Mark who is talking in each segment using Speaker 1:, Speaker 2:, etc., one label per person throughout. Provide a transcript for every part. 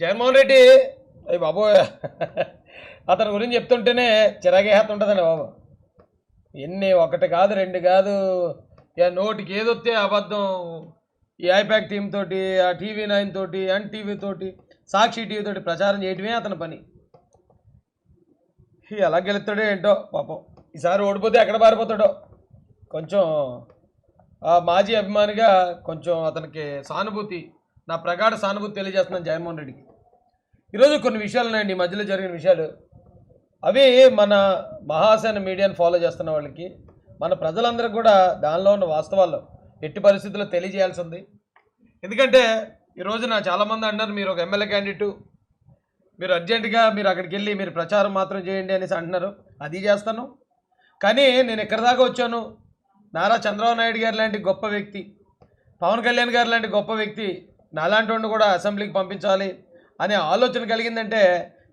Speaker 1: జగన్మోహన్ రెడ్డి అయ్యి బాబు అతని గురించి చెప్తుంటేనే చిరాగేస్తుంటుందండి బాబు. ఎన్ని ఒకటి కాదు రెండు కాదు. ఇక నోటికి ఏదొస్తే అబద్ధం. ఈ ఐప్యాక్ టీమ్ తోటి ఆ టీవీ నైన్ తోటి ఎన్ టీవీ తోటి సాక్షి టీవీ తోటి ప్రచారం చేయటమే అతని పని. ఎలా గెలుస్తాడో ఏంటో పాపం. ఈసారి ఓడిపోతే ఎక్కడ పారిపోతాడో. కొంచెం ఆ మాజీ అభిమానిగా కొంచెం అతనికి సానుభూతి నా ప్రగాఢ సానుభూతి తెలియజేస్తున్నాను జగన్మోహన్ రెడ్డికి. ఈరోజు కొన్ని విషయాలు ఉన్నాయండి ఈ మధ్యలో జరిగిన విషయాలు. అవి మన మహాసేన మీడియాను ఫాలో చేస్తున్న వాళ్ళకి మన ప్రజలందరికీ కూడా దానిలో ఉన్న వాస్తవాలు ఎట్టి పరిస్థితుల్లో తెలియజేయాల్సి ఉంది ఎందుకంటే ఈ రోజున చాలామంది అంటున్నారు మీరు ఒక ఎమ్మెల్యే క్యాండిడేటు. మీరు అర్జెంటుగా మీరు అక్కడికి వెళ్ళి మీరు ప్రచారం మాత్రం చేయండి అనేసి అంటున్నారు. అది చేస్తాను. కానీ నేను ఎక్కడి దాకా వచ్చాను. నారా చంద్రబాబు నాయుడు గారు లాంటి గొప్ప వ్యక్తి పవన్ కళ్యాణ్ గారు లాంటి గొప్ప వ్యక్తి నాలాంటి వాడిని కూడా అసెంబ్లీకి పంపించాలి అనే ఆలోచన కలిగిందంటే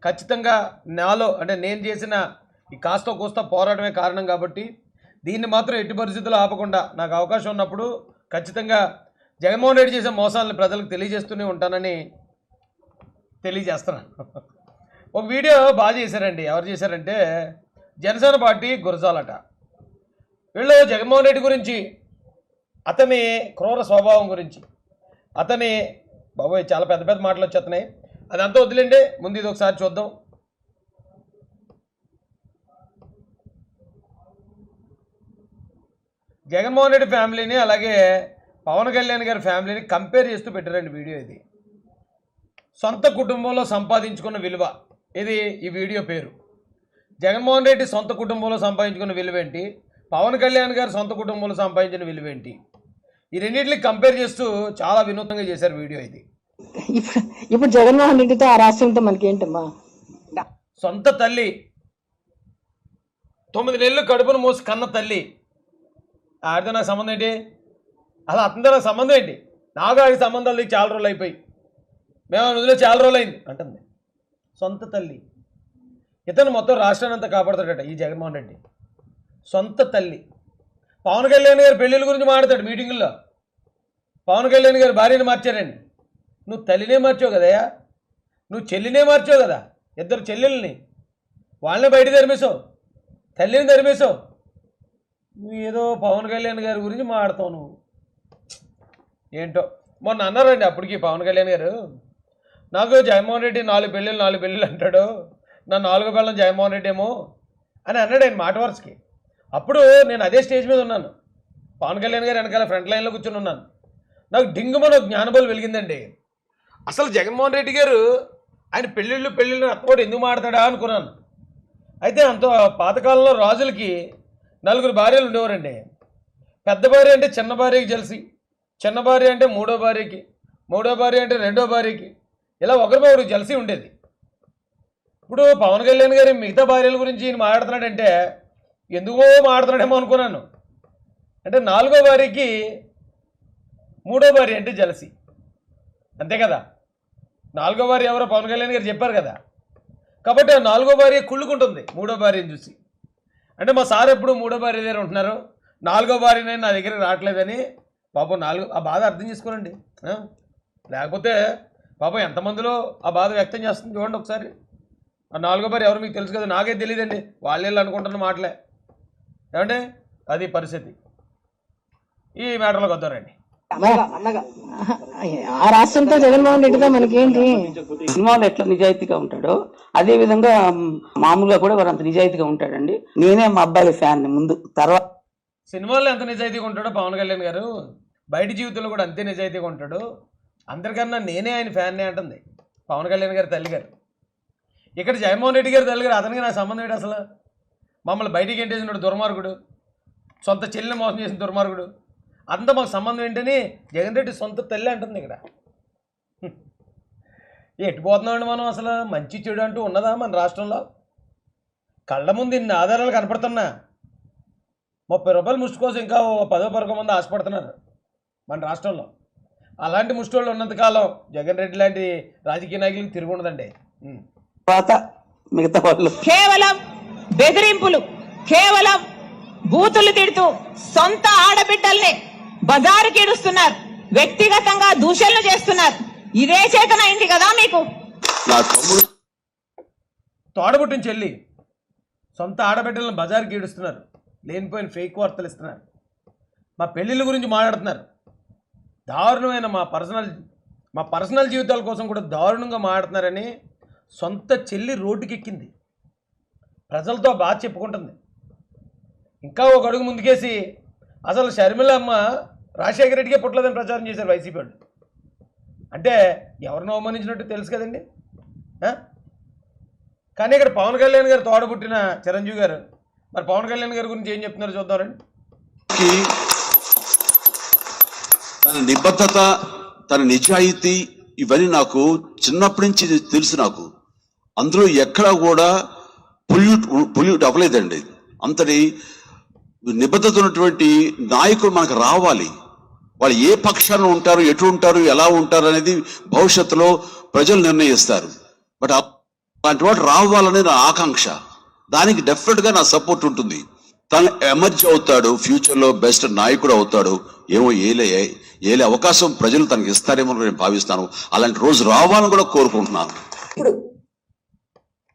Speaker 1: ఖచ్చితంగా నాలో అంటే నేను చేసిన ఈ కాస్త కూస్త పోరాటమే కారణం కాబట్టి దీన్ని మాత్రం ఎట్టి పరిస్థితుల్లో ఆపకుండా నాకు అవకాశం ఉన్నప్పుడు ఖచ్చితంగా జగన్మోహన్ రెడ్డి చేసే మోసాలను ప్రజలకు తెలియజేస్తూనే ఉంటానని తెలియజేస్తున్నాను. ఒక వీడియో బాగా చేశారండి. ఎవరు చేశారంటే జనసేన పార్టీ గురజాలట. వీళ్ళు జగన్మోహన్ రెడ్డి గురించి అతని క్రూర స్వభావం గురించి. అతని బాబోయ్ చాలా పెద్ద పెద్ద మాటలు వచ్చేస్తున్నాయి అదంతా వదిలేండి ముందు ఇది ఒకసారి చూద్దాం. జగన్మోహన్ రెడ్డి ఫ్యామిలీని అలాగే పవన్ కళ్యాణ్ గారి ఫ్యామిలీని కంపేర్ చేస్తూ పెట్టారండి వీడియో ఇది. సొంత కుటుంబంలో సంపాదించుకున్న విలువ ఇది ఈ వీడియో పేరు. జగన్మోహన్ రెడ్డి సొంత కుటుంబంలో సంపాదించుకున్న విలువ ఏంటి పవన్ కళ్యాణ్ గారు సొంత కుటుంబంలో సంపాదించిన విలువ ఏంటి ఈ రెండింటిని కంపేర్ చేస్తూ చాలా వినూత్నంగా చేశారు వీడియో ఇది.
Speaker 2: ఇప్పుడు ఇప్పుడు జగన్మోహన్ రెడ్డితో ఆ రాష్ట్రంతో మనకేంటమ్మా?
Speaker 1: సొంత తల్లి తొమ్మిది నెలలు కడుపును మోసి కన్న తల్లి. ఆడితో నాకు సంబంధం ఏంటి? అసలు అతనితో నాకు సంబంధం ఏంటి? నాకు ఆడికి సంబంధాలు నీకు చాలా రోజులు అయిపోయి. మేము వదిలే చాలా రోజులు అయింది అంటుంది. సొంత తల్లి. ఇతను మొత్తం రాష్ట్రాన్ని అంతా కాపాడుతాడట ఈ జగన్మోహన్ రెడ్డి. సొంత తల్లి. పవన్ కళ్యాణ్ గారి పెళ్ళిళ్ళ గురించి మాట్లాడతాడు మీటింగుల్లో. పవన్ కళ్యాణ్ గారి భార్యను మార్చారండి. నువ్వు తల్లినే మార్చావు కదయా నువ్వు చెల్లినే మార్చావు కదా. ఇద్దరు చెల్లెల్ని. వాళ్ళని బయట ధర్మేశావు తల్లిని ధర్మేశావు నువ్వు ఏదో పవన్ కళ్యాణ్ గారి గురించి మాడతావు నువ్వు. ఏంటో. మొన్న అన్నారండి అప్పటికి పవన్ కళ్యాణ్ గారు. నాకు జగన్మోహన్ రెడ్డి నాలుగు పెళ్ళిళ్ళు నాలుగు పెళ్ళిళ్ళు అంటాడు. నా నాలుగో పెళ్ళం జగన్మోహన్ రెడ్డి ఏమో అని అన్నాడు ఆయన మాట వరుసకి. అప్పుడు నేను అదే స్టేజ్ మీద ఉన్నాను. పవన్ కళ్యాణ్ గారు వెనకాల ఫ్రంట్ లైన్లో కూర్చుని ఉన్నాను. నాకు డింగుమని జ్ఞానబోలు వెలిగిందండి. అసలు జగన్మోహన్ రెడ్డి గారు ఆయన పెళ్ళిళ్ళు పెళ్ళిళ్ళు అక్కడ ఎందుకు మాడతాడా అనుకున్నాను. అయితే అంత పాతకాలంలో రాజులకి నలుగురు భార్యలు ఉండేవారండి. పెద్ద భార్య అంటే చిన్న భార్యకి తెలిసి చిన్న భార్య అంటే మూడో భార్యకి మూడో భార్య అంటే రెండో భార్యకి ఇలా ఒకరిపై ఒకరికి జలసి ఉండేది. ఇప్పుడు పవన్ కళ్యాణ్ గారి మిగతా భార్యల గురించి ఈయన మాట్లాడుతున్నాడంటే ఎందుకో మాట్లాడుతున్నాడేమో అనుకున్నాను. అంటే నాలుగో భార్యకి మూడో భార్య అంటే జలసి అంతే కదా? నాలుగో భార్య ఎవరో పవన్ కళ్యాణ్ గారు చెప్పారు కదా. కాబట్టి ఆ నాలుగో భార్య కుళ్ళుకుంటుంది మూడో భార్యను చూసి. అంటే మా సార్ ఎప్పుడు మూడో భార్య దగ్గర ఉంటున్నారు? నాలుగో భార్యనే నా దగ్గర రావట్లేదని పాపం నాలుగు ఆ బాధ అర్థం చేసుకోరండి లేకపోతే పాపం ఎంతమందిలో ఆ బాధ వ్యక్తం చేస్తుంది చూడండి ఒకసారి. ఆ నాలుగో భార్య ఎవరు మీకు తెలుసు కదా నాకే తెలియదండి వాళ్ళు అనుకుంటున్న మాటలే. ఏమంటే అది పరిస్థితి. ఈ మ్యాటర్లోకి వద్దారండి
Speaker 2: ఆ రాష్ట్రంతో జగన్మోహన్ రెడ్డితో మనకేంటి?
Speaker 3: సినిమాలో ఎట్లా నిజాయితీగా ఉంటాడో అదే విధంగా మామూలుగా కూడా వారు అంత నిజాయితీగా ఉంటాడండి. నేనే మా అబ్బాయి ఫ్యాన్ ముందు తర్వాత
Speaker 1: సినిమాల్లో ఎంత నిజాయితీగా ఉంటాడో పవన్ కళ్యాణ్ గారు బయట జీవితంలో కూడా అంతే నిజాయితీగా ఉంటాడు. అందరికన్నా నేనే ఆయన ఫ్యాన్నే అంటుంది పవన్ కళ్యాణ్ గారి తల్లి గారు. ఇక్కడ జగన్మోహన్ రెడ్డి గారి తల్లి గారు అతనికి నాకు సంబంధం ఏంటి అసలు? మమ్మల్ని బయటికి ఎంటేసినాడు దుర్మార్గుడు సొంత చెల్లిని మోసం చేసిన దుర్మార్గుడు. అంతా మాకు సంబంధం ఏంటని జగన్ రెడ్డి సొంత తల్లి అంటుంది ఇక్కడ. ఎటు పోతున్నామండి మనం అసలు? మంచి చెడు అంటూ ఉన్నదా మన రాష్ట్రంలో? కళ్ళ ముందు ఇన్ని ఆధారాలు కనపడుతున్నా. ముప్పై రూపాయలు ముష్టి కోసం ఇంకా ఓ పదో పరకో మంది ఆశపడుతున్నారు మన రాష్ట్రంలో. అలాంటి ముష్టోళ్ళు ఉన్నంతకాలం జగన్ రెడ్డి లాంటి రాజకీయ నాయకులకు తిరిగి ఉండదండి.
Speaker 3: మిగతా వాళ్ళు.
Speaker 4: కేవలం బెదిరింపులు కేవలం బూతులు తిడుతూ సొంత ఆడబిడ్డల్ని బజారుకి ఇడుస్తున్నారు వ్యక్తిగతంగా దూషణలు చేస్తున్నారు. ఇదే చేతనైంది కదా మీకు?
Speaker 5: నా తమ్ముడు
Speaker 1: తోడబుట్టిన చెల్లి సొంత ఆడబిడ్డలను బజార్కి ఈడుస్తున్నారు లేనిపోయిన ఫేక్ వార్తలు ఇస్తున్నారు. మా పెళ్ళిళ్ళ గురించి మాట్లాడుతున్నారు. దారుణమైన మా పర్సనల్ మా పర్సనల్ జీవితాల కోసం కూడా దారుణంగా మాట్లాడుతున్నారని సొంత చెల్లి రోడ్డుకి ఎక్కింది ప్రజలతో బాగా చెప్పుకుంటుంది. ఇంకా ఒక అడుగు ముందుకేసి అసలు షర్మిల అమ్మ రాజశేఖర రెడ్డికే పుట్టలేదని ప్రచారం చేశారు వైసీపీ వాళ్ళు. అంటే ఎవరిని అవమానించినట్టు తెలుసు కదండి? కానీ ఇక్కడ పవన్ కళ్యాణ్ గారు తోడబుట్టిన చిరంజీవి గారు మరి పవన్ కళ్యాణ్ గారి గురించి ఏం చెప్తున్నారు చూద్దామండి
Speaker 5: కి తన నిబద్ధత తన నిజాయితీ ఇవన్నీ నాకు చిన్నప్పటి నుంచి తెలుసు నాకు. అందులో ఎక్కడా కూడా పొల్యూట్ పొల్యూట్ అవ్వలేదండి. అంతటి నిబద్ధత ఉన్నటువంటి నాయకులు మనకు రావాలి. వాళ్ళు ఏ పక్షాన ఉంటారు ఎటు ఉంటారు ఎలా ఉంటారు అనేది భవిష్యత్తులో ప్రజలు నిర్ణయిస్తారు. బట్ అలాంటి వాడు రావాలనే నా ఆకాంక్ష. దానికి డెఫినెట్గా నా సపోర్ట్ ఉంటుంది. తను ఎమర్జ్ అవుతాడు ఫ్యూచర్లో బెస్ట్ నాయకుడు అవుతాడు. ఏమో ఏలే ఏలే అవకాశం ప్రజలు తనకి ఇస్తారేమో నేను భావిస్తాను. అలాంటి రోజు రావాలని కూడా కోరుకుంటున్నాను.
Speaker 6: ఇప్పుడు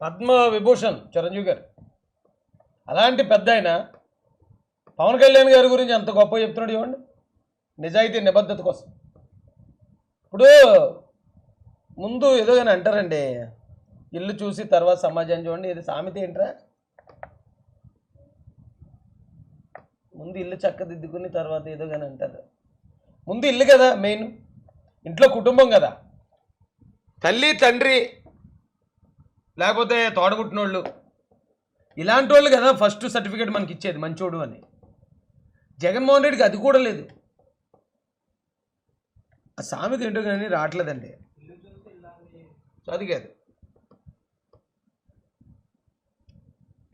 Speaker 1: పద్మ విభూషణ్ చిరంజీవి గారు. అలాంటి పెద్ద ఆయన పవన్ కళ్యాణ్ గారి గురించి అంత గొప్ప చెప్తున్నాడు ఇవ్వండి నిజాయితీ నిబద్ధత కోసం. ఇప్పుడు ముందు ఏదో కానీ అంటారండి ఇల్లు చూసి తర్వాత సమాజాన్ని చూడండి ఇది సామెత ఏంట్రా? ముందు ఇల్లు చక్కదిద్దుకుని తర్వాత ఏదో కానీ అంటారు. ముందు ఇల్లు కదా మెయిన్ ఇంట్లో కుటుంబం కదా. తల్లి తండ్రి లేకపోతే తోడగుట్టినోళ్ళు ఇలాంటి వాళ్ళు కదా ఫస్ట్ సర్టిఫికేట్ మనకి ఇచ్చేది మంచోడు అని. జగన్మోహన్ రెడ్డికి అది కూడా లేదు. ఆ సామెత ఏంటో కానీ రావట్లేదండి. సో అది కాదు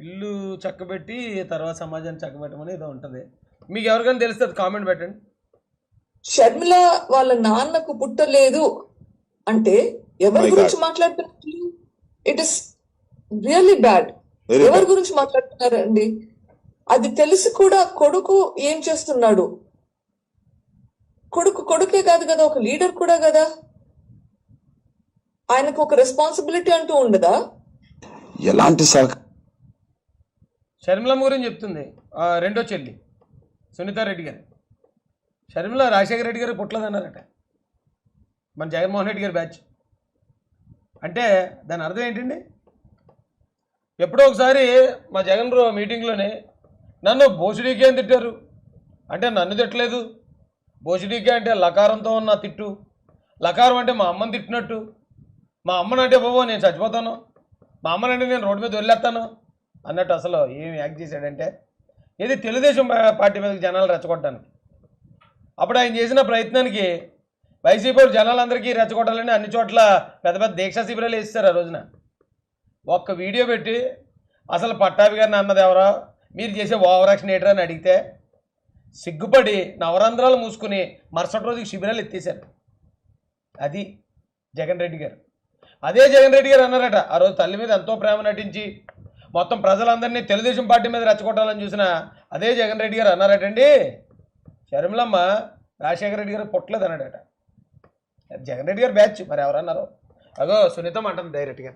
Speaker 1: ఇల్లు చక్కబెట్టి తర్వాత సమాజాన్ని చక్కబెట్టమని ఏదో ఉంటుంది. మీకు ఎవరికైనా తెలుస్తుంది కామెంట్ పెట్టండి.
Speaker 6: షర్మిల వాళ్ళ నాన్నకు పుట్టలేదు అంటే ఎవరి గురించి మాట్లాడుతున్నారు? ఇట్ ఇస్ రియల్లీ బ్యాడ్ ఎవరి
Speaker 5: bad.
Speaker 6: గురించి మాట్లాడుతున్నారండి? అది తెలిసి కూడా కొడుకు ఏం చేస్తున్నాడు? కొడుకు కొడుకే కాదు కదా ఒక లీడర్ కూడా కదా? ఆయనకు ఒక రెస్పాన్సిబిలిటీ అంటూ ఉండదా?
Speaker 5: ఎలాంటి
Speaker 1: షర్మిలమ్మ గురించి చెప్తుంది. ఆ రెండో చెల్లి సునీతారెడ్డి గారు. షర్మిల రాజశేఖర రెడ్డి గారు పుట్టలేదన్నారట. మన జగన్మోహన్ రెడ్డి గారి బ్యాచ్. అంటే దాని అర్థం ఏంటండి? ఎప్పుడో ఒకసారి మా జగన్ రో మీటింగ్లోనే నన్ను బోసుడీకే అని తిట్టారు. అంటే నన్ను తిట్టలేదు. బోసుడీకే అంటే లకారంతో ఉన్న తిట్టు. లకారం అంటే మా అమ్మని తిట్టినట్టు. మా అమ్మనంటే బాబు నేను చచ్చిపోతాను. మా అమ్మనంటే నేను రోడ్డు మీద వదిలేస్తాను అన్నట్టు అసలు ఏం యాక్ట్ చేశాడంటే ఇది తెలుగుదేశం పార్టీ మీద జనాలు రెచ్చగొట్టడానికి. అప్పుడు ఆయన చేసిన ప్రయత్నానికి వైసీపీ జనాలందరికీ రెచ్చగొట్టాలని అన్ని చోట్ల పెద్ద పెద్ద దీక్షా శిబిరాలు వేస్తారు ఆ రోజున. ఒక్క వీడియో పెట్టి అసలు పట్టాభి గారిని అన్నది ఎవరో మీరు చేసే ఓవరాక్షన్ యాక్షన్ అని అడిగితే సిగ్గుపడి నవరంధ్రాలు మూసుకుని మరుసటి రోజుకి శిబిరాలు ఎత్తేశారు. అది జగన్ రెడ్డి గారు. అదే జగన్ రెడ్డి గారు అన్నారట ఆ రోజు తల్లి మీద ఎంతో ప్రేమ నటించి మొత్తం ప్రజలందరినీ తెలుగుదేశం పార్టీ మీద రెచ్చగొట్టాలని చూసిన అదే జగన్ రెడ్డి గారు అన్నారటండి. షర్మిలమ్మ రాజశేఖర రెడ్డి గారు పుట్టలేదు అన్నాడట. జగన్ రెడ్డి గారు బ్యాచ్ మరి ఎవరన్నారు అగో సునీతం అంటుంది డైరెక్ట్గా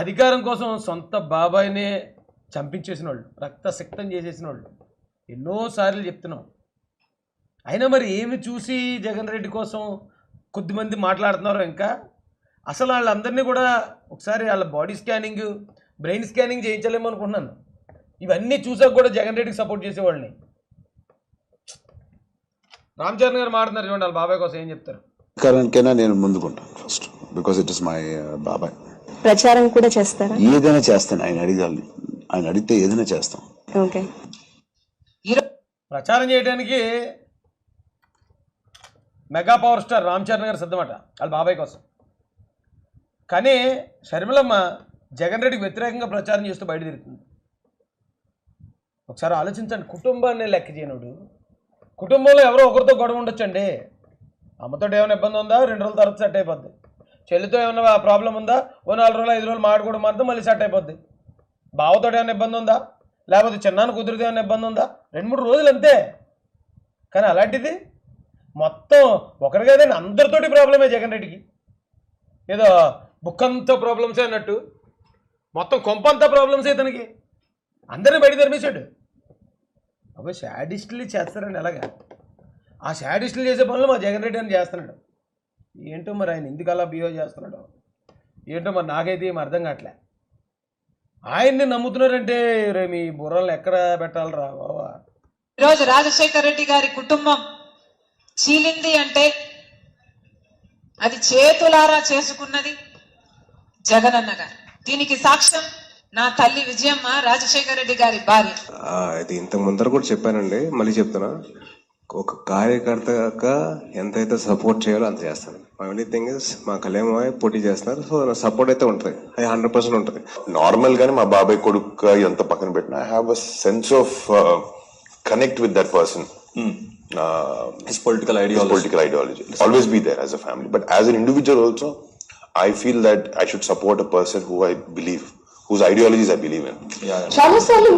Speaker 1: అధికారం కోసం సొంత బాబాయినే చంపించేసిన వాళ్ళు రక్తసిక్తం చేసేసిన వాళ్ళు ఎన్నోసార్లు చెప్తున్నాం. అయినా మరి ఏమి చూసి జగన్ రెడ్డి కోసం కొద్దిమంది మాట్లాడుతున్నారో ఇంకా? అసలు వాళ్ళందరినీ కూడా ఒకసారి వాళ్ళ బాడీ స్కానింగ్ బ్రెయిన్ స్కానింగ్ చేయించలేమో అనుకుంటున్నాను. ఇవన్నీ చూసాక కూడా జగన్ రెడ్డికి సపోర్ట్ చేసేవాళ్ళని. రామ్ చరణ్ గారు మాట్లాడుతున్నారు చూడండి వాళ్ళ బాబాయ్ కోసం ఏం చెప్తారు?
Speaker 7: నేను ముందుకుంటాను first because it is my బాబాయ్.
Speaker 2: ప్రచారం కూడా చేస్తారా?
Speaker 7: ఏదైనా చేస్తాను ఆయన అడిగాలి. ఆయన అడిగితే ఏదైనా చేస్తాం.
Speaker 2: ఓకే.
Speaker 1: ప్రచారం చేయడానికి mega power star Ram Charan garu సిద్ధమట వాళ్ళ బాబాయ్ కోసం. కానీ షర్మిలమ్మ జగన్ రెడ్డికి వ్యతిరేకంగా ప్రచారం చేస్తూ బయట తిరుగుతుంది. ఒకసారి ఆలోచించండి కుటుంబాన్ని లెక్క చేయనుడు. కుటుంబంలో ఎవరో ఒకరితో గొడవ ఉండొచ్చండి. అమ్మతో ఏమైనా ఇబ్బంది ఉందా? రెండు రోజుల తర్వాత సెట్ అయిపోద్ది. చెల్లితో ఏమైనా ప్రాబ్లం ఉందా? ఓ నాలుగు రోజులు ఐదు రోజులు మాట్లాడుకోవడం మాత్రం మళ్ళీ సెట్ అయిపోద్ది. బావతో ఏమైనా ఇబ్బంది ఉందా? లేకపోతే చిన్నాను కుదిరితే ఏమైనా ఇబ్బంది ఉందా? రెండు మూడు రోజులు అంతే. కానీ అలాంటిది మొత్తం ఒకరికైతే అందరితోటి ప్రాబ్లమే జగన్ రెడ్డికి. ఏదో బుక్ అంతా ప్రాబ్లమ్సే అన్నట్టు. మొత్తం కొంపంతా ప్రాబ్లమ్స్ ఇతనికి. అందరిని బయట తెరిమేశాడు. అబ్బాయి శాడిస్టులు చేస్తారండి ఎలాగా ఆ శాడిస్టులు చేసే పనులు మా జగన్ రెడ్డి అని చేస్తున్నాడు. ఏంటో మరి ఆయన ఎందుకు అలా బిహేవ్ చేస్తున్నాడు? ఏంటో మరి నాకైతే ఏం అర్థం కావట్లే. ఆయన్ని నమ్ముతున్నారంటే రే మీ బుర్రలు ఎక్కడ పెట్టాలరా బాబా
Speaker 4: ఈరోజు రాజశేఖర రెడ్డి గారి కుటుంబం చీలింది అంటే అది చేతులారా చేసుకున్నది జగనన్న గారు. దీనికి సాక్ష్యం నా తల్లి విజయమ్మ రాజశేఖర రెడ్డి గారి భార్య.
Speaker 8: ఆ, ఇది ఇంత ముందర కూడా చెప్పానండి మళ్ళీ చెప్తున్నా. ఒక కార్యకర్తగా ఎంతైతే సపోర్ట్ చేయాలో అంత చేస్తాను. ఓన్లీ థింగ్ ఇస్ మా కళ్యాణ్ పోటీ చేస్తున్నారు సో నా సపోర్ట్ అయితే ఉంటుంది. అది హండ్రెడ్ పర్సెంట్ ఉంటుంది.
Speaker 7: నార్మల్ గానే మా బాబాయ్ కొడుకు ఎంత పక్కన పెట్టినా. I have a sense of connect with that person his political ideology political ideology always be there as a family but as an individual also I feel that I should support a person who I believe whose ideologies I believe in
Speaker 6: చాలాసార్లు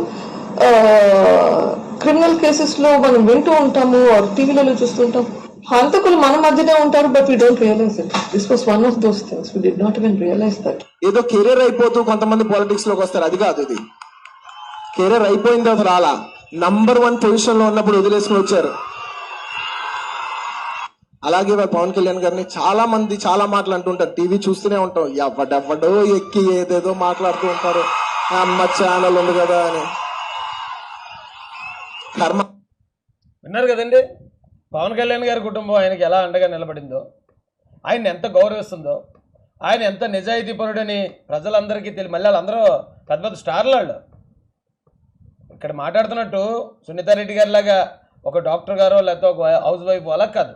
Speaker 6: criminal కేసెస్లో మనం వింటూ ఉంటాము టీవీలలో చూస్తుంటాం హంతకులు మన మధ్యనే ఉంటారు but we don't realize it this was one of those things we did not even realize that
Speaker 9: ఏదో కెరీర్ అయిపోతూ కొంతమంది పాలిటిక్స్లోకి వస్తారు. అది కాదు ఇది. కెరీర్ అయిపోయిన తర్వాత రాలా. నంబర్ వన్ పొజిషన్లో ఉన్నప్పుడు వదిలేసుకుని వచ్చారు. అలాగే పవన్ కళ్యాణ్ గారిని చాలా మంది చాలా మాటలు అంటుంటారు టీవీ చూస్తూనే ఉంటాం. ఎవడెవడో ఎక్కి ఏదేదో మాట్లాడుతూ ఉంటారు. ఆ అమ్మ ఛానల్ ఉంది కదా అని. కర్మ.
Speaker 1: విన్నారు కదండి? పవన్ కళ్యాణ్ గారి కుటుంబం ఆయనకి ఎలా అండగా నిలబడిందో ఆయన ఎంత గౌరవిస్తుందో ఆయన ఎంత నిజాయితీ పరుడని ప్రజలందరికీ తెలియ మళ్ళీ వాళ్ళందరూ పెద్ద పెద్ద స్టార్లు వాళ్ళు. ఇక్కడ మాట్లాడుతున్నట్టు సునీతారెడ్డి గారిలాగా ఒక డాక్టర్ గారో లేకపోతే ఒక హౌస్ వైఫ్ అలా కాదు.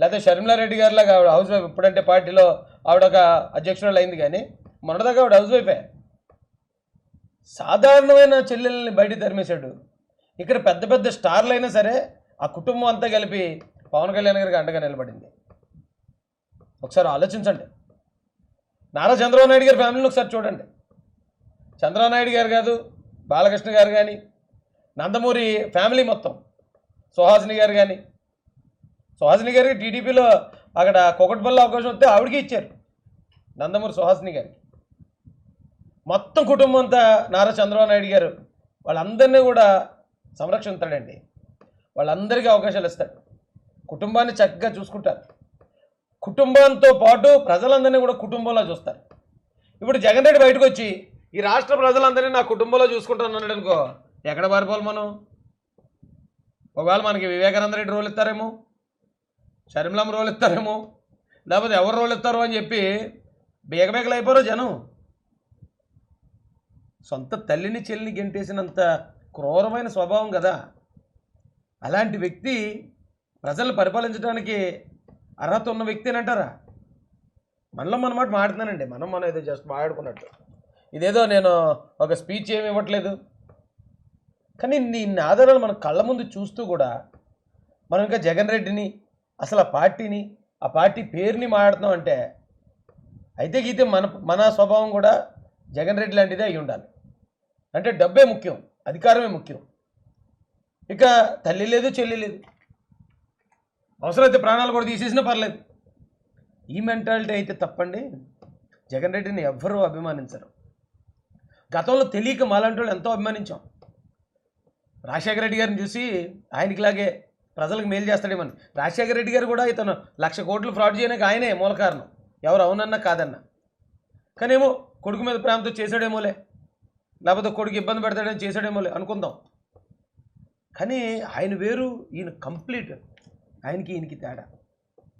Speaker 1: లేకపోతే షర్మిలారెడ్డి గారిలాగా ఆవిడ హౌస్ వైఫ్ ఇప్పుడంటే పార్టీలో ఆవిడ ఒక అధ్యక్షురాలు అయింది కానీ మొన్నదాకా ఆవిడ హౌస్ వైఫే. సాధారణమైన చెల్లెల్ని బయట తరిమేశాడు. ఇక్కడ పెద్ద పెద్ద స్టార్లు అయినా సరే ఆ కుటుంబం అంతా కలిపి పవన్ కళ్యాణ్ గారికి అండగా నిలబడింది. ఒకసారి ఆలోచించండి. నారా చంద్రబాబు నాయుడు గారి ఫ్యామిలీని ఒకసారి చూడండి. చంద్రబాబు నాయుడు గారు కాదు బాలకృష్ణ గారు కానీ నందమూరి ఫ్యామిలీ మొత్తం సుహాసిని గారు కానీ సుహాసిని గారికి టీడీపీలో అక్కడ కొకటిపల్లి అవకాశం వస్తే ఆవిడకి ఇచ్చారు నందమూరి సుహాసిని గారికి. మొత్తం కుటుంబం అంతా నారా చంద్రబాబు నాయుడు గారు వాళ్ళందరినీ కూడా సంరక్షిస్తాడండి వాళ్ళందరికీ అవకాశాలు ఇస్తాడు కుటుంబాన్ని చక్కగా చూసుకుంటారు. కుటుంబంతో పాటు ప్రజలందరినీ కూడా కుటుంబంలో చూస్తారు. ఇప్పుడు జగన్ రెడ్డి బయటకు వచ్చి ఈ రాష్ట్ర ప్రజలందరినీ నా కుటుంబంలో చూసుకుంటాను అన్నాడు అనుకో ఎక్కడ పారిపోవాలి మనం? ఒకవేళ మనకి వివేకానంద రెడ్డి రోల్ ఇస్తారేమో? షర్మిలమ్మ రోల్ ఇస్తారేమో? లేకపోతే ఎవరు రోల్ ఇస్తారో అని చెప్పి బేగబేగలు అయిపోరు జనం. సొంత తల్లిని చెల్లిని గెంటేసినంత క్రూరమైన స్వభావం కదా. అలాంటి వ్యక్తి ప్రజలను పరిపాలించడానికి అర్హత ఉన్న వ్యక్తి అని అంటారా? మనలో మన మాట మాడుతున్నానండి మనం మనం ఏదో జస్ట్ మాట్లాడుకున్నట్టు. ఇదేదో నేను ఒక స్పీచ్ ఏమి ఇవ్వట్లేదు. కానీ ఇన్ని ఆధారాలు మన కళ్ళ ముందు చూస్తూ కూడా మనం ఇంకా జగన్ రెడ్డిని అసలు ఆ పార్టీని ఆ పార్టీ పేరుని మాట్లాడుతున్నాం అంటే అయితే గీతే మన మన స్వభావం కూడా జగన్ రెడ్డి లాంటిదే అయి ఉండాలి. అంటే డబ్బే ముఖ్యం. అధికారమే ముఖ్యం. ఇక తల్లి లేదు చెల్లి లేదు. అవసరమైతే ప్రాణాలు కూడా తీసేసినా పర్లేదు. ఈ మెంటాలిటీ అయితే తప్పండి. జగన్ రెడ్డిని ఎవ్వరూ అభిమానించరు. గతంలో తెలియక మాలాంటి ఎంతో అభిమానించాం. రాజశేఖర రెడ్డి గారిని చూసి ఆయనకిలాగే ప్రజలకు మేలు చేస్తాడేమని. రాజశేఖర రెడ్డి గారు కూడా ఇతను లక్ష కోట్లు ఫ్రాడ్ చేయడానికి ఆయనే మూల కారణం. ఎవరు అవునన్నా కాదన్నా. కానీ ఏమో కొడుకు మీద ప్రేమతో చేశాడేమోలే. లేకపోతే కొడుకు ఇబ్బంది పెడతాడని చేశాడేమోలే అనుకుందాం. కానీ ఆయన వేరు ఈయన కంప్లీట్. ఆయనకి ఈయనకి తేడా.